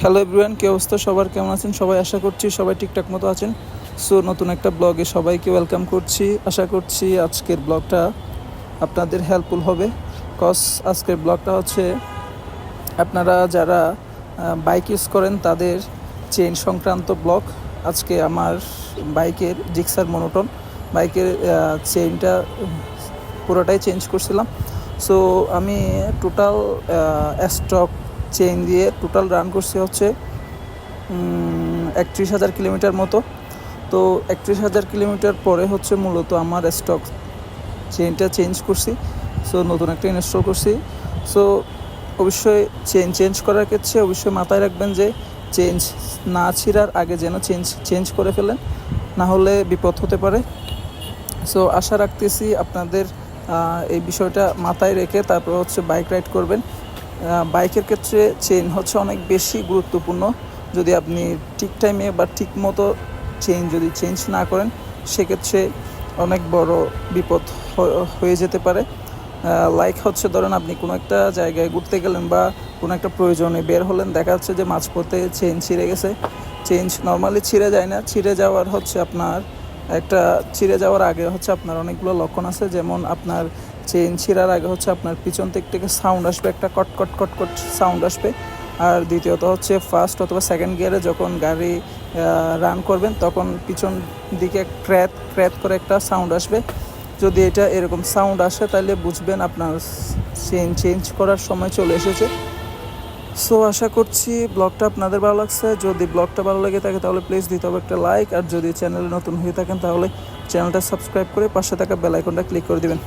Hello everyone কি অবস্থা? সবার কেমন আছেন? সবাই আশা করছি সবাই ঠিকঠাক মতো আছেন। সো নতুন একটা ব্লগে সবাইকে ওয়েলকাম করছি। আশা করছি আজকের ব্লগটা আপনাদের হেল্পফুল হবে। কজ আজকের ব্লগটা হচ্ছে, আপনারা যারা বাইক ইউজ করেন, তাদের চেইন সংক্রান্ত ব্লগ আজকে আমার বাইকের জিক্সার মনোটন বাইকের চেইনটা পুরোটাই চেঞ্জ করছিলাম। সো আমি টোটাল স্টক চেইন দিয়ে টোটাল রান করছি হচ্ছে একত্রিশ হাজার কিলোমিটার মতো। তো একত্রিশ হাজার কিলোমিটার পরে হচ্ছে মূলত আমার স্টক চেইনটা চেঞ্জ করছি সো নতুন একটা ইনস্টল করছি। সো অবশ্যই চেন চেঞ্জ করার ক্ষেত্রে অবশ্যই মাথায় রাখবেন যে চেঞ্জ না ছিঁড়ার আগে যেন চেঞ্জ চেঞ্জ করে ফেলেন, না হলে বিপদ হতে পারে। সো আশা রাখতেছি আপনাদের এই বিষয়টা মাথায় রেখে তারপর হচ্ছে বাইক রাইড করবেন। বাইকের ক্ষেত্রে চেন হচ্ছে অনেক বেশি গুরুত্বপূর্ণ। যদি আপনি ঠিক টাইমে বা ঠিক মতো চেন যদি চেঞ্জ না করেন, সেক্ষেত্রে অনেক বড় বিপদ হয়ে যেতে পারে। লাইক হচ্ছে ধরেন আপনি কোনো একটা জায়গায় ঘুরতে গেলেন বা কোনো একটা প্রয়োজনে বের হলেন, দেখা যাচ্ছে যে মাঝপথে চেন ছিঁড়ে গেছে। চেঞ্জ নর্মালি ছিঁড়ে যায় না, ছিঁড়ে যাওয়ার হচ্ছে আপনার একটা, ছিঁড়ে যাওয়ার আগে হচ্ছে আপনার অনেকগুলো লক্ষণ আছে, যেমন আপনার চেন ছিঁড়ার আগে হচ্ছে আপনার পিছন দিক থেকে সাউন্ড আসবে, একটা কট কট কট কট সাউন্ড আসবে। আর দ্বিতীয়ত হচ্ছে ফার্স্ট অথবা সেকেন্ড গিয়ারে যখন গাড়ি রান করবেন, তখন পিছন দিকে ক্র্যাত ক্র্যাত করে একটা সাউন্ড আসবে। যদি এটা এরকম সাউন্ড আসে, তাহলে বুঝবেন আপনার চেন চেঞ্জ করার সময় চলে এসেছে। সো আশা করছি ব্লগটা আপনাদের ভালো লাগছে। যদি ব্লগটা ভালো লাগে থাকে, তাহলে প্লিজ দিতে হবে একটা লাইক আর যদি চ্যানেলে নতুন হয়ে থাকেন, তাহলে চ্যানেলটা সাবস্ক্রাইব করে পাশে থাকা বেল আইকনটা ক্লিক করে দিবেন।